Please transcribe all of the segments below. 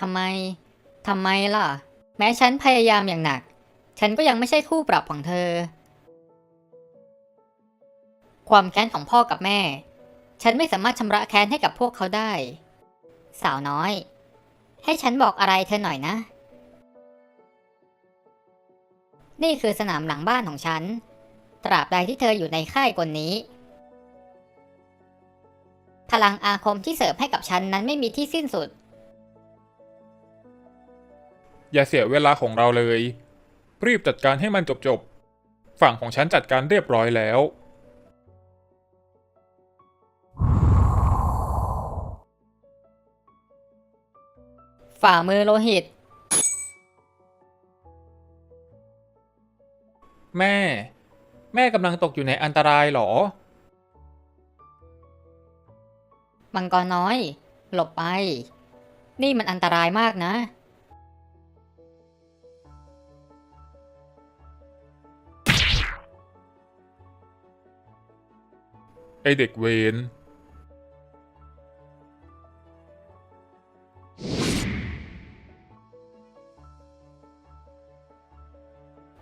ทำไม ทำไมล่ะ แม้ฉันพยายามอย่างหนัก ฉันก็ยังไม่ใช่คู่ปรับของเธอ ความแค้นของพ่อกับแม่ ฉันไม่สามารถชำระแค้นให้กับพวกเขาได้ สาวน้อย ให้ฉันบอกอะไรเธอหน่อยนะ นี่คือสนามหลังบ้านของฉัน ตราบใดที่เธออยู่ในค่ายกลนี้พลังอาคมที่เสิร์ฟให้กับฉันนั้นไม่มีที่สิ้นสุด อย่าเสียเวลาของเราเลย รีบจัดการให้มันจบๆ ฝั่งของฉันจัดการเรียบร้อยแล้ว ฝ่ามือโลหิต แม่ แม่กำลังตกอยู่ในอันตรายเหรอ มังกรน้อย หลบไป นี่มันอันตรายมากนะ ไอเด็กเวน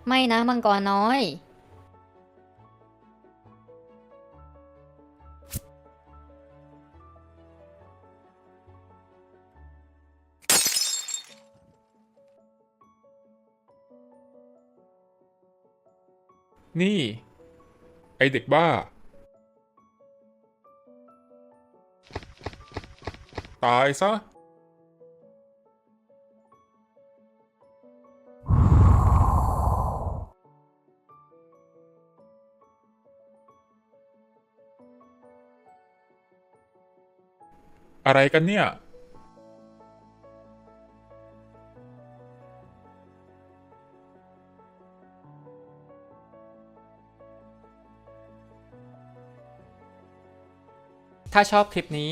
ไม่นะมังกรน้อย นี่ ไอเด็กบ้า ตายซะ อะไรกันเนี่ย ถ้าชอบคลิปนี้